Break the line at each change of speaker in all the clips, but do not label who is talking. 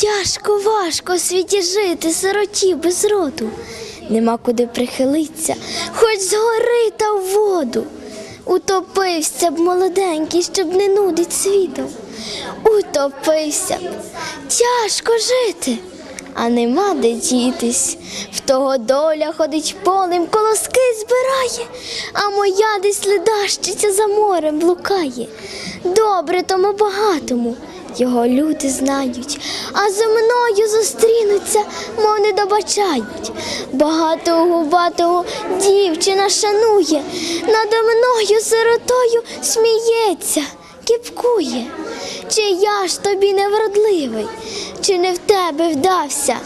Тяжко, важко у світі жити, сироті без роду. Нема куди прихилитися, хоч згори та в воду. Утопився б молоденький, щоб не нудить світом. Утопився б, тяжко жити, а нема де дітись. В того доля ходить полем, колоски збирає, а моя десь ледащиця за морем блукає. Добре тому багатому, його люди знають, а зо мною зустрінуться, мов не добачають. Багатого губатого дівчина шанує, надо мною сиротою сміється, кіпкує. Чи я ж тобі невродливий, чи не в тебе вдався,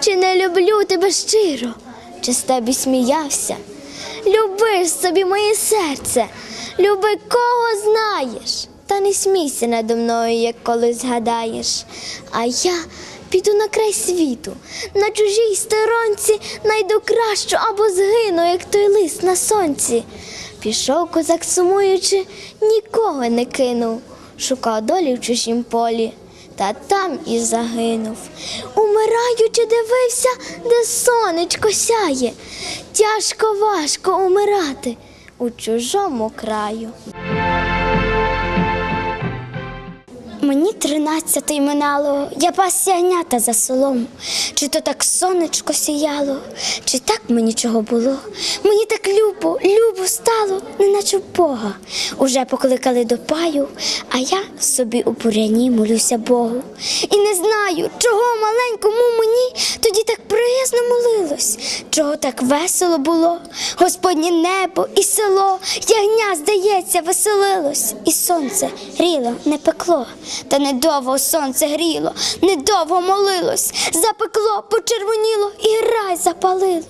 чи не люблю тебе щиро, чи з тебе сміявся? Люби собі моє серце, люби кого знаєш, та не смійся надо мною, як коли згадаєш. А я піду на край світу, на чужій сторонці найду кращу або згину, як той лист на сонці. Пішов козак сумуючи, нікого не кинув, шукав долі в чужім полі. Та там і загинув. Умираючи, дивився, де сонечко сяє. Тяжко важко умирати у чужому краю. Мені тринадцятий минало, я пас ягнята за селом. Чи то так сонечко сіяло, чи так мені чого було? Мені так любо, любо стало, неначе Бога. Уже покликали до паю, а я собі у буряні молюся Богу. І не знаю, чого маленькому мені тоді так приязно молилось, чого так весело було. Господнє небо і село, ягня, здається, веселилось, і сонце гріло, не пекло. Та недовго сонце гріло, недовго молилось, запекло, почервоніло і рай запалило.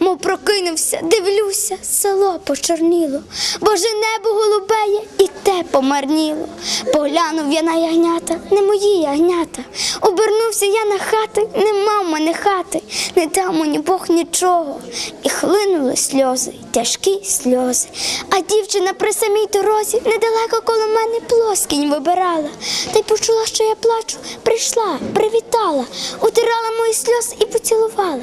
Мов прокинувся, дивлюся, село почорніло, Боже небо голубеє те помарніло. Поглянув я на ягнята, не мої ягнята. Обернувся я на хати, нема в мене хати, не дав мені Бог нічого. І хлинули сльози, тяжкі сльози. А дівчина при самій дорозі недалеко коло мене плоскінь вибирала. Та й почула, що я плачу, прийшла, привітала, утирала мої сльоз і поцілувала.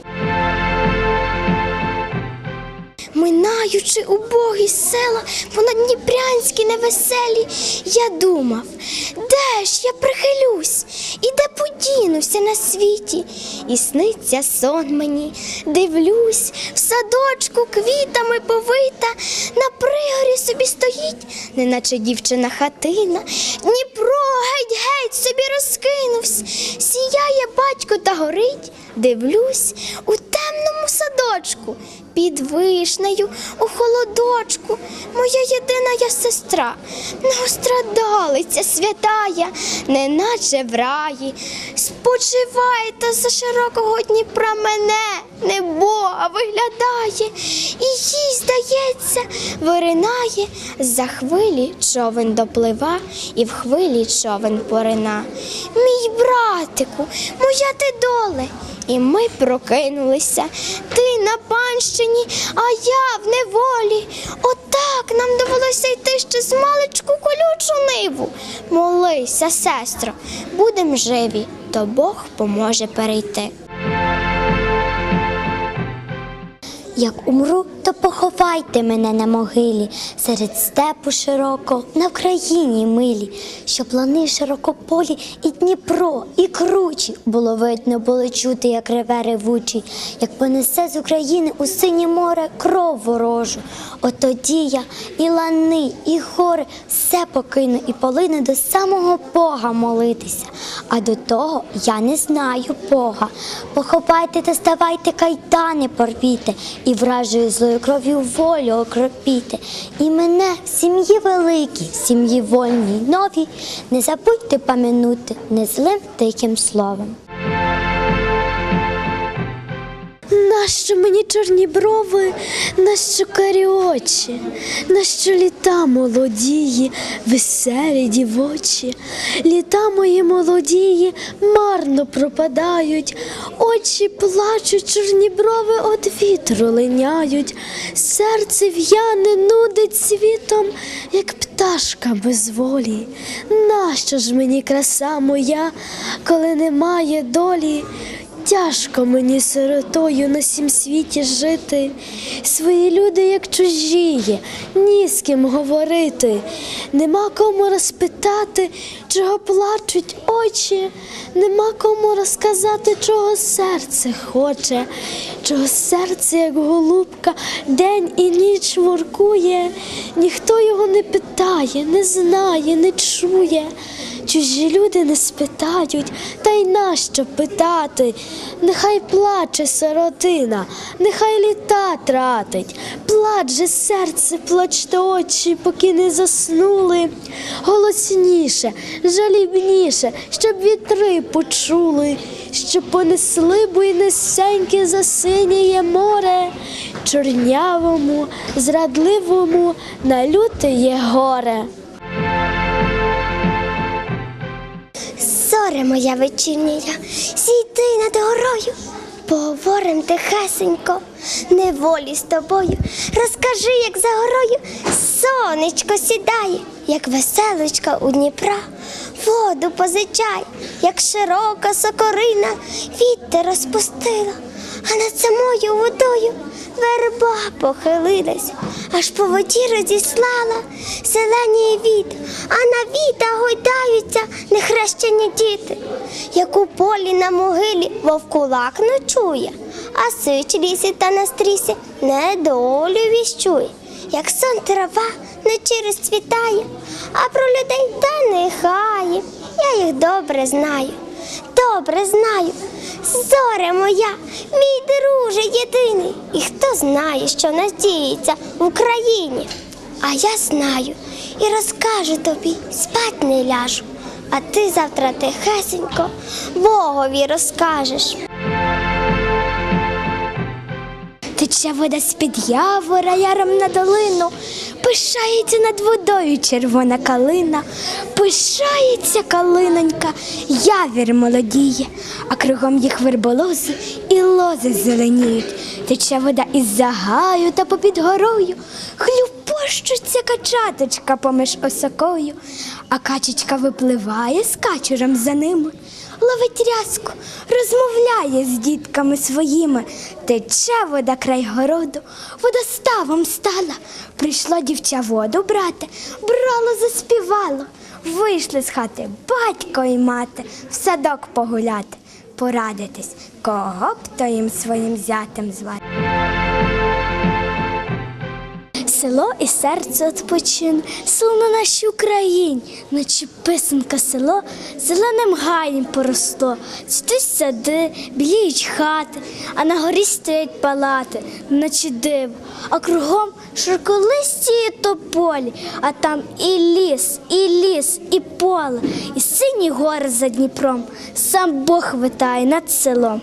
Минаючи убогі села, понад Дніпрянські невеселі, я думав, де ж я прихилюсь і де подінуся на світі. І сниться сон мені, дивлюсь, в садочку квітами повита, на пригорі собі стоїть, неначе дівчина хатина. Дніпро геть-геть собі розкинувсь, сіяє батько та горить, дивлюсь у темному садочку. Під вишнею у холодочку моя єдина я сестра, многострадалиця святая, неначе в раї, спочиває та за широкого Дніпра мене, не Бога виглядає, і їй, здається, виринає за хвилі човен доплива, і в хвилі човен порина. Мій братику, моя ти доле. І ми прокинулися. Ти на панщині, а я в неволі. Отак нам довелося йти ще з маличку колючу ниву. Молися, сестро, будем живі, то Бог поможе перейти. Як умру, то поховайте мене на могилі серед степу широко, на Вкраїні милі, щоб лани широкополі і Дніпро, і кручі було видно, було чути, як реве ревучий, як понесе з України у синє море кров ворожу. От тоді я і лани, і гори все покину і полину до самого Бога молитися. А до того я не знаю Бога. Похопайте та ставайте кайтани порвіте, і вражою злою кров'ю волю окропіте. І мене в сім'ї великій, сім'ї вольній новій, не забудьте пам'янути незлим тихим словом. Нащо мені чорні брови, нащо карі очі, нащо літа молодії, веселі дівочі, літа мої молодії марно пропадають, очі плачуть, чорні брови од вітру линяють, серце в'яне нудить світом, як пташка без волі. Нащо ж мені краса моя, коли немає долі? Тяжко мені сиротою на сім світі жити. Свої люди, як чужі, ні з ким говорити. Нема кому розпитати, чого плачуть очі, нема кому розказати, чого серце хоче, чого серце, як голубка, день і ніч воркує. Ніхто його не питає, не знає, не чує. Чужі люди не спитають, та й нащо питати? Нехай плаче сиротина, нехай літа тратить, плаче серце, плачте очі, поки не заснули. Голосніше, жалібніше, щоб вітри почули, щоб понесли буйнесеньке засиніє море, чорнявому, зрадливому на лютеє горе.
Зоре моя вечірня, зійди над горою, поговорим тихесенько, неволі з тобою. Розкажи, як за горою сонечко сідає, як веселочка у Дніпра, воду позичай, як широка сокорина, вітер розпустила, а над самою водою верба похилилась, аж по воді розіслала зелені віт, а на віта гойдаються нехрещені діти, як у полі на могилі вовкулак ночує, а сич лісі та на стрісі недолю віщує, як сон трава вночі розцвітає, а про людей та нехає. Я їх добре знаю, добре знаю. Зоре моя, мій друже єдиний, і хто знає, що нас діється в Україні. А я знаю і розкажу тобі, спать не ляжу, а ти завтра тихесенько Богові розкажеш.
Тече вода з-під явора яром на долину, пишається над водою червона калина, пишається калинонька, явір молодіє, а кругом їх верболози і лози зеленіють. Тече вода із загаю та попід горою, хлюпощуться качаточка поміж осокою, а качечка випливає з качуром за ними ловить рязку, розмовляє з дітками своїми. Тече вода край городу, водоставом стала. Прийшло дівча воду брати, брало, заспівало. Вийшли з хати батько і мати в садок погуляти, порадитись, кого б то їм своїм зятем звати. Село і серце відпочине, село на нашій Україні, наче писанка село зеленим гаєм поросло. Цвітуть сади, біліють хати, а на горі стоять палати, наче диво, а кругом широколисті і тополі, а там і ліс, і ліс, і поле, і сині гори за Дніпром. Сам Бог витає над селом.